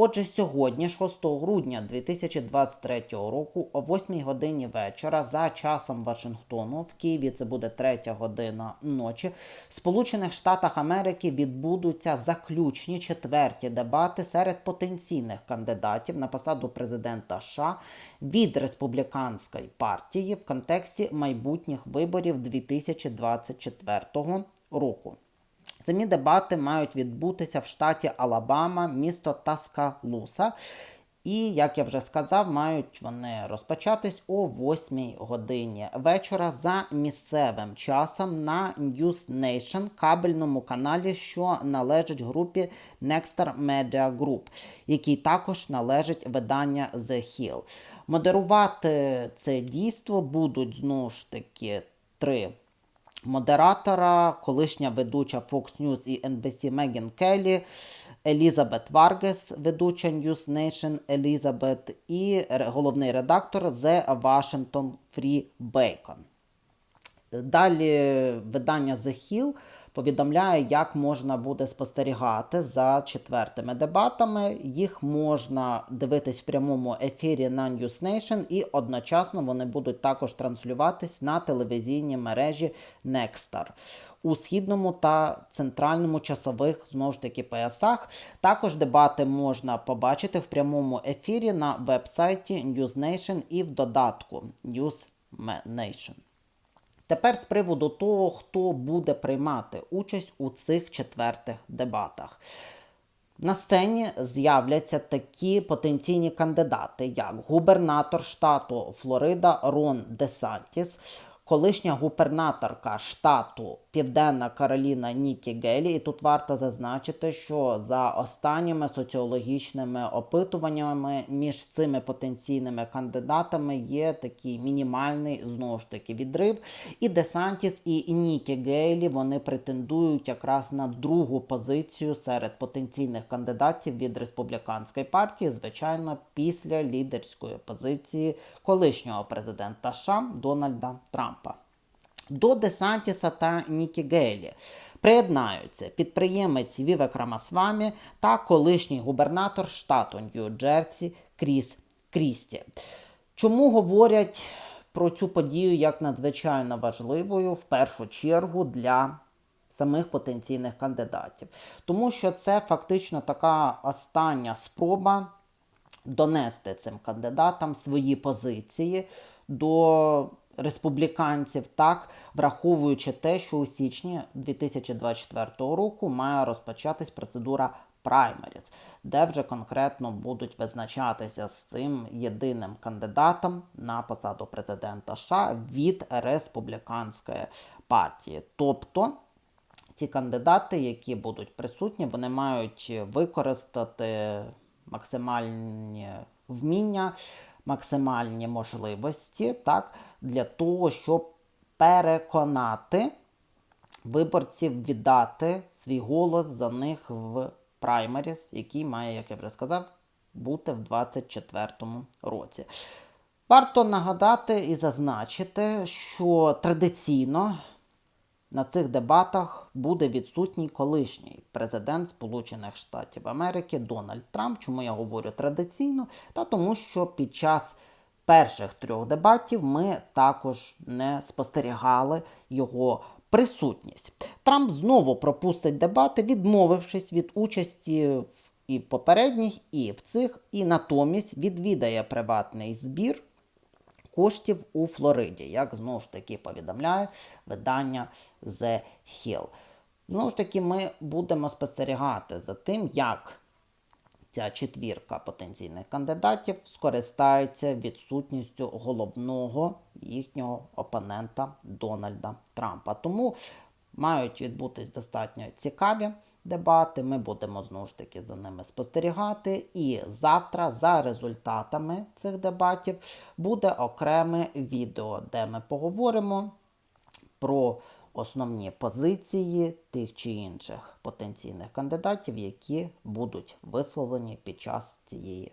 Отже, сьогодні, 6 грудня 2023 року, о 8 годині вечора, за часом Вашингтону, в Києві це буде 3 година ночі, в Сполучених Штатах Америки відбудуться заключні четверті дебати серед потенційних кандидатів на посаду президента США від республіканської партії в контексті майбутніх виборів 2024 року. Самі дебати мають відбутися в штаті Алабама, місто Таскалуса. І, як я вже сказав, мають вони розпочатись о 8 годині вечора за місцевим часом на News Nation, кабельному каналі, що належить групі Nextar Media Group, який також належить видання The Hill. Модерувати це дійство будуть знову ж таки три модератора, колишня ведуча Fox News і NBC Мегін Келлі, Елізабет Варгес, ведуча News Nation Елізабет, і головний редактор The Washington Free Bacon. Далі видання The Hill повідомляє, як можна буде спостерігати за четвертими дебатами. Їх можна дивитись в прямому ефірі на News Nation, і одночасно вони будуть також транслюватись на телевізійній мережі Nexstar. У східному та центральному часових знову ж таки поясах. Також дебати можна побачити в прямому ефірі на вебсайті News Nation і в додатку News Nation. Тепер з приводу того, хто буде приймати участь у цих четвертих дебатах. На сцені з'являться такі потенційні кандидати, як губернатор штату Флорида Рон Десантіс, колишня губернаторка штату Південна Кароліна Нікі Гелі. І тут варто зазначити, що за останніми соціологічними опитуваннями між цими потенційними кандидатами є такий мінімальний знову ж таки відрив. І Десантіс і Нікі Гейлі вони претендують якраз на другу позицію серед потенційних кандидатів від республіканської партії, звичайно, після лідерської позиції колишнього президента США Дональда Трампа. До Десантіса та Нікі Гейлі приєднаються підприємець Вівек Рамасвамі та колишній губернатор штату Нью-Джерсі Кріс Крісті. Чому говорять про цю подію як надзвичайно важливою в першу чергу для самих потенційних кандидатів? Тому що це фактично така остання спроба донести цим кандидатам свої позиції до республіканців, так враховуючи те, що у січні 2024 року має розпочатись процедура праймеріс, де вже конкретно будуть визначатися з цим єдиним кандидатом на посаду президента США від республіканської партії. Тобто ці кандидати, які будуть присутні, вони мають використати максимальні вміння, максимальні можливості так, для того, щоб переконати виборців віддати свій голос за них в праймеріс, який має, як я вже сказав, бути в 2024 році. Варто нагадати і зазначити, що традиційно на цих дебатах буде відсутній колишній президент Сполучених Штатів Америки Дональд Трамп. Чому я говорю традиційно? Та тому, що під час перших трьох дебатів ми також не спостерігали його присутність. Трамп знову пропустить дебати, відмовившись від участі в і в попередніх, і в цих, і натомість відвідає приватний збір коштів у Флориді, як знову ж таки повідомляє видання The Hill. Знову ж таки, ми будемо спостерігати за тим, як ця четвірка потенційних кандидатів скористається відсутністю головного їхнього опонента Дональда Трампа. Тому мають відбутись достатньо цікаві дебати. Ми будемо знову ж таки за ними спостерігати. І завтра, за результатами цих дебатів, буде окреме відео, де ми поговоримо про основні позиції тих чи інших потенційних кандидатів, які будуть висловлені під час цієї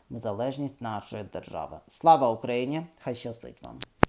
незалежність нашої держави. Слава Україні! Хай щастить вам!